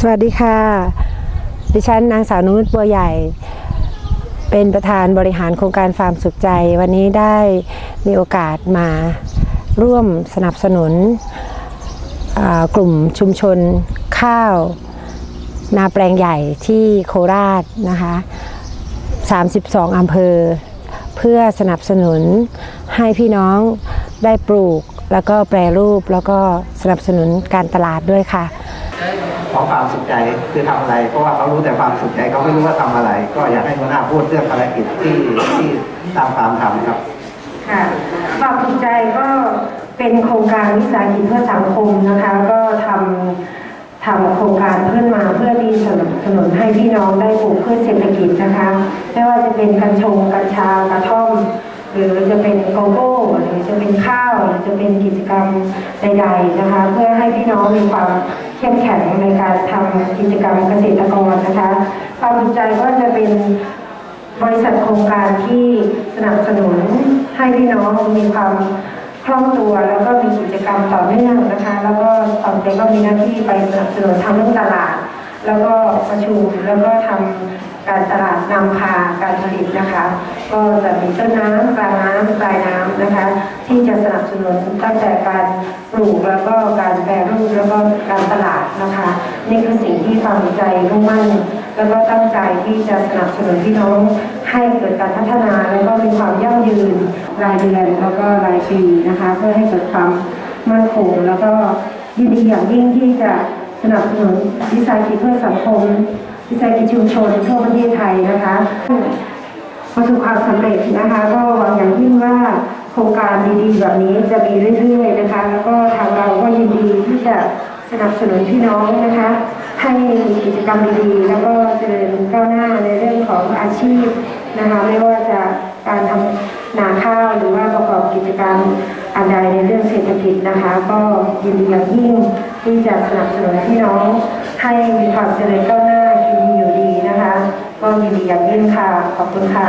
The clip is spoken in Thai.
สวัสดีค่ะ ดิฉันนางสาวนุชบัวใหญ่ เป็นประธานบริหารโครงการฟาร์มสุขใจ วันนี้ได้มีโอกาสมาร่วมสนับสนุนกลุ่มชุมชนข้าว นาแปลงใหญ่ที่โคราชนะคะ 32 อำเภอ เพื่อสนับสนุนให้พี่น้องได้ปลูกแล้วก็แปรรูปแล้วก็สนับสนุนการตลาดด้วยค่ะ ของความสุขใจคือทำอะไร เพราะว่าเขารู้แต่ความสุขใจเขาไม่รู้ว่าทำอะไร ก็อยากให้หัวหน้าพูดเรื่องภารกิจที่ที่ตามความทำครับค่ะความภูมิใจก็เป็นโครงการวิสาหกิจเพื่อสังคมนะคะ ก็ทำทำโครงการขึ้นมาเพื่อที่สนับสนุนให้พี่น้องได้ปลูกพืชเศรษฐกิจนะคะ ไม่ว่าจะเป็นกัญชงกัญชากระท่อม หรือจะเป็นโกโก้หรือจะเป็นข้าวหรือจะเป็นกิจกรรมใด ๆนะคะ เพื่อให้พี่ เข้มแข็งในการทำกิจกรรมเกษตรกรนะคะความสนใจก็จะเป็นบริษัทโครงการที่สนับสนุนให้พี่น้องมีความคล่องตัวแล้วก็มีกิจกรรมต่อเนื่องนะคะ แล้วก็ต่อไปก็มีหน้าที่ไปสนับสนุนทำเรื่องตลาด แล้วก็ประชุมแล้วก็ทำ การตลาดนำพาการผลิตนะคะ ก็จะมีต้นน้ำกลางน้ำปลายน้ำนะคะ ที่จะสนับสนุนตั้งแต่การปลูกแล้วก็การแปรรูปแล้วก็การตลาดนะคะ นี่คือสิ่งที่ความใจมุ่งมั่น แล้วก็ตั้งใจที่จะสนับสนุนพี่น้องให้เกิดการพัฒนาแล้วก็มีความยั่งยืนรายเดือนแล้วก็รายปีนะคะ เพื่อให้เกิดความมั่นคงแล้วก็ยินดีอย่างยิ่งที่จะสนับสนุนวิสาหกิจเพื่อสังคม วิสาหกิจชุมชนทั่วประเทศไทยนะคะประสบความสำเร็จนะคะ ก็หวังอย่างยิ่งว่าโครงการดีๆ แบบนี้จะมีเรื่อยๆนะคะ แล้วก็ทางเราก็ยินดีที่จะสนับสนุนพี่น้องนะคะ ให้มีกิจกรรมดีๆ แล้วก็เจริญก้าวหน้าในเรื่องของอาชีพนะคะ ไม่ว่าจะการทำนาข้าวหรือว่าประกอบกิจการอันใดในเรื่องเศรษฐกิจนะคะ ก็ยินดีอย่างยิ่งที่จะสนับสนุนพี่น้องให้มีความเจริญก้าวหน้า นะคะ ก็ยินดีอย่างยิ่งค่ะ ขอบคุณค่ะ